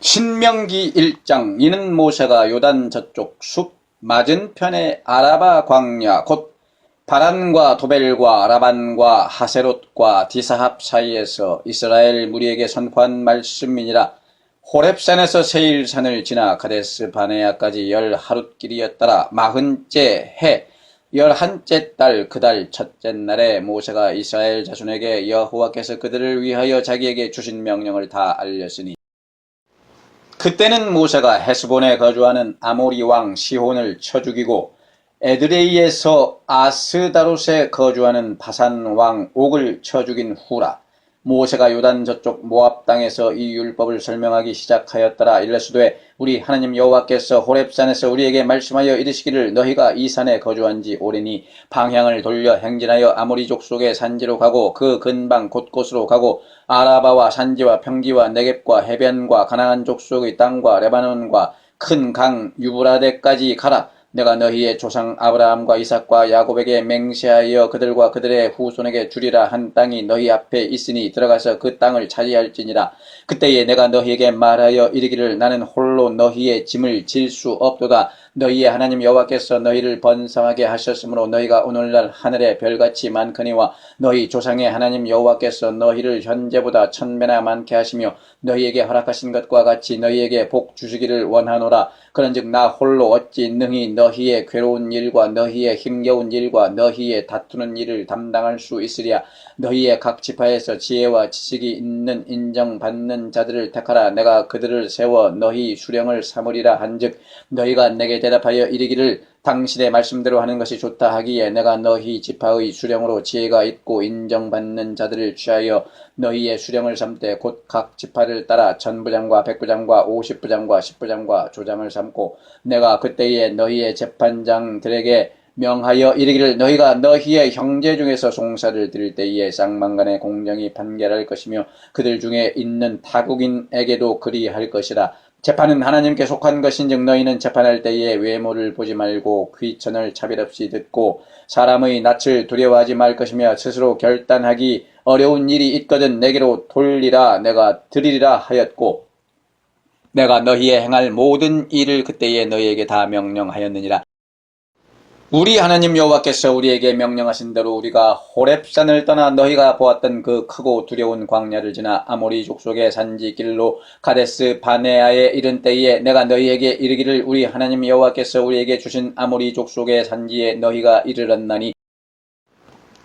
신명기 1장 이는 모세가 요단 저쪽 숲 맞은편의 아라바 광야 곧 바란과 도벨과 라반과 하세롯과 디사합 사이에서 이스라엘 무리에게 선포한 말씀이니라. 호렙산에서 세일산을 지나 가데스 바네아까지 열 하룻길이었더라. 마흔째 해 열한째 달 그 달 첫째 날에 모세가 이스라엘 자손에게 여호와께서 그들을 위하여 자기에게 주신 명령을 다 알렸으니 그때는 모세가 헤스본에 거주하는 아모리 왕 시혼을 쳐 죽이고 에드레이에서 아스다롯에 거주하는 바산 왕 옥을 쳐 죽인 후라. 모세가 요단 저쪽 모압 땅에서 이 율법을 설명하기 시작하였더라. 일레스도에 우리 하나님 여호와께서 호렙산에서 우리에게 말씀하여 이르시기를 너희가 이 산에 거주한 지 오래니 방향을 돌려 행진하여 아모리족 속의 산지로 가고 그 근방 곳곳으로 가고 아라바와 산지와 평지와 네겝과 해변과 가나안 족속의 땅과 레바논과 큰 강 유브라데까지 가라. 내가 너희의 조상 아브라함과 이삭과 야곱에게 맹세하여 그들과 그들의 후손에게 주리라 한 땅이 너희 앞에 있으니 들어가서 그 땅을 차지할지니라. 그때에 내가 너희에게 말하여 이르기를 나는 홀로 너희의 짐을 질 수 없도다. 너희의 하나님 여호와께서 너희를 번성하게 하셨으므로 너희가 오늘날 하늘의 별같이 많거니와 너희 조상의 하나님 여호와께서 너희를 현재보다 천배나 많게 하시며 너희에게 허락하신 것과 같이 너희에게 복 주시기를 원하노라. 그런즉 나 홀로 어찌 능히 너희의 괴로운 일과 너희의 힘겨운 일과 너희의 다투는 일을 담당할 수 있으랴. 너희의 각 지파에서 지혜와 지식이 있는 인정받는 자들을 택하라. 내가 그들을 세워 너희 수령을 삼으리라 한즉 너희가 내게 대답하여 이르기를 당신의 말씀대로 하는 것이 좋다 하기에 내가 너희 지파의 수령으로 지혜가 있고 인정받는 자들을 취하여 너희의 수령을 삼되 곧 각 지파를 따라 천부장과 백부장과 오십부장과 십부장과 조장을 삼고 내가 그때에 너희의 재판장들에게 명하여 이르기를 너희가 너희의 형제 중에서 송사를 드릴 때에 쌍망간의 공정이 판결할 것이며 그들 중에 있는 타국인에게도 그리할 것이라 재판은 하나님께 속한 것인즉 너희는 재판할 때에 외모를 보지 말고 귀천을 차별 없이 듣고 사람의 낯을 두려워하지 말 것이며 스스로 결단하기 어려운 일이 있거든 내게로 돌리라 내가 드리리라 하였고 내가 너희의 행할 모든 일을 그때에 너희에게 다 명령하였느니라 우리 하나님 여호와께서 우리에게 명령하신 대로 우리가 호렙산을 떠나 너희가 보았던 그 크고 두려운 광야를 지나 아모리 족속의 산지 길로 가데스 바네아에 이른 때에 내가 너희에게 이르기를 우리 하나님 여호와께서 우리에게 주신 아모리 족속의 산지에 너희가 이르렀나니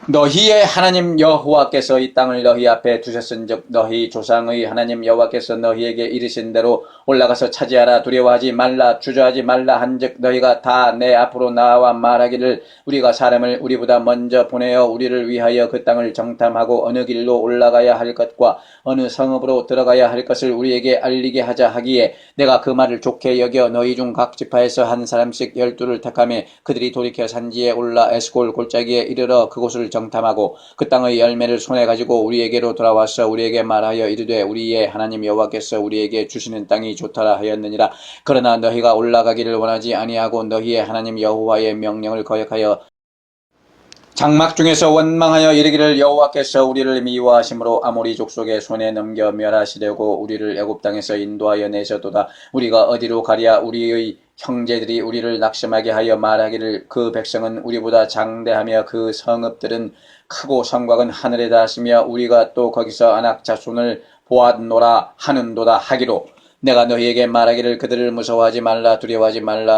너희의 하나님 여호와께서 이 땅을 너희 앞에 두셨은즉 너희 조상의 하나님 여호와께서 너희에게 이르신 대로 올라가서 차지하라 두려워하지 말라 주저하지 말라 한즉 너희가 다 내 앞으로 나와 말하기를 우리가 사람을 우리보다 먼저 보내어 우리를 위하여 그 땅을 정탐하고 어느 길로 올라가야 할 것과 어느 성읍으로 들어가야 할 것을 우리에게 알리게 하자 하기에 내가 그 말을 좋게 여겨 너희 중 각 지파에서 한 사람씩 열두를 택하며 그들이 돌이켜 산지에 올라 에스골 골짜기에 이르러 그곳을 정탐하고 그 땅의 열매를 손에 가지고 우리에게로 돌아와서 우리에게 말하여 이르되 우리의 하나님 여호와께서 우리에게 주시는 땅이 좋다라 하였느니라. 그러나 너희가 올라가기를 원하지 아니하고 너희의 하나님 여호와의 명령을 거역하여 장막 중에서 원망하여 이르기를 여호와께서 우리를 미워하심으로 아모리 족속의 손에 넘겨 멸하시려고 우리를 애굽 땅에서 인도하여 내셨도다. 우리가 어디로 가랴? 우리의 형제들이 우리를 낙심하게 하여 말하기를 그 백성은 우리보다 장대하며 그 성읍들은 크고 성곽은 하늘에 닿았으며 우리가 또 거기서 안악 자손을 보았노라 하는도다 하기로 내가 너희에게 말하기를 그들을 무서워하지 말라 두려워하지 말라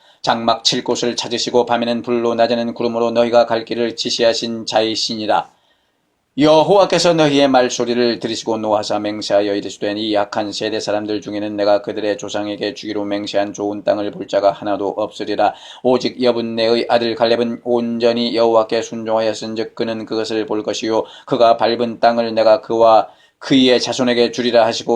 장막 칠 곳을 찾으시고 밤에는 불로 낮에는 구름으로 너희가 갈 길을 지시하신 자이시니라. 여호와께서 너희의 말소리를 들으시고 노하사 맹세하여 이르시되 이 약한 세대 사람들 중에는 내가 그들의 조상에게 주기로 맹세한 좋은 땅을 볼 자가 하나도 없으리라. 오직 여분네의 아들 갈렙은 온전히 여호와께 순종하였은즉 그는 그것을 볼 것이요 그가 밟은 땅을 내가 그와 그의 자손에게 주리라 하시고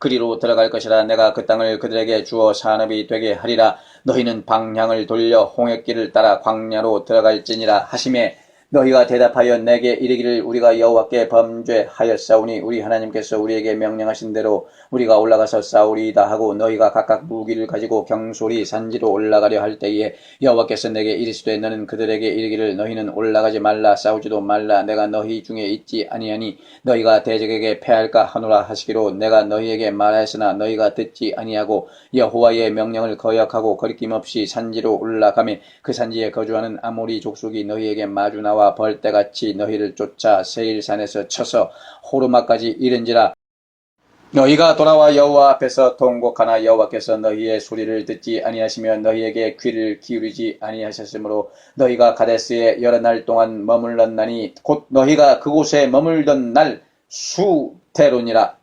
그리로 들어갈 것이라 내가 그 땅을 그들에게 주어 산업이 되게 하리라. 너희는 방향을 돌려 홍해길을 따라 광야로 들어갈지니라 하심에 너희가 대답하여 내게 이르기를 우리가 여호와께 범죄하였사오니 우리 하나님께서 우리에게 명령하신 대로 우리가 올라가서 싸우리이다 하고 너희가 각각 무기를 가지고 경솔이 산지로 올라가려 할 때에 여호와께서 내게 이르시되 너는 그들에게 이르기를 너희는 올라가지 말라 싸우지도 말라 내가 너희 중에 있지 아니하니 너희가 대적에게 패할까 하노라 하시기로 내가 너희에게 말하였으나 너희가 듣지 아니하고 여호와의 명령을 거역하고 거리낌 없이 산지로 올라가매 그 산지에 거주하는 아모리 족속이 너희에게 마주 나와 벌떼같이 너희를 쫓아 세일산에서 쳐서 호르마까지 이른지라. 너희가 돌아와 여호와 앞에서 통곡하나 여호와께서 너희의 소리를 듣지 아니하시며 너희에게 귀를 기울이지 아니하셨으므로 너희가 가데스에 여러 날 동안 머물렀나니 곧 너희가 그곳에 머물던 날 수태로니라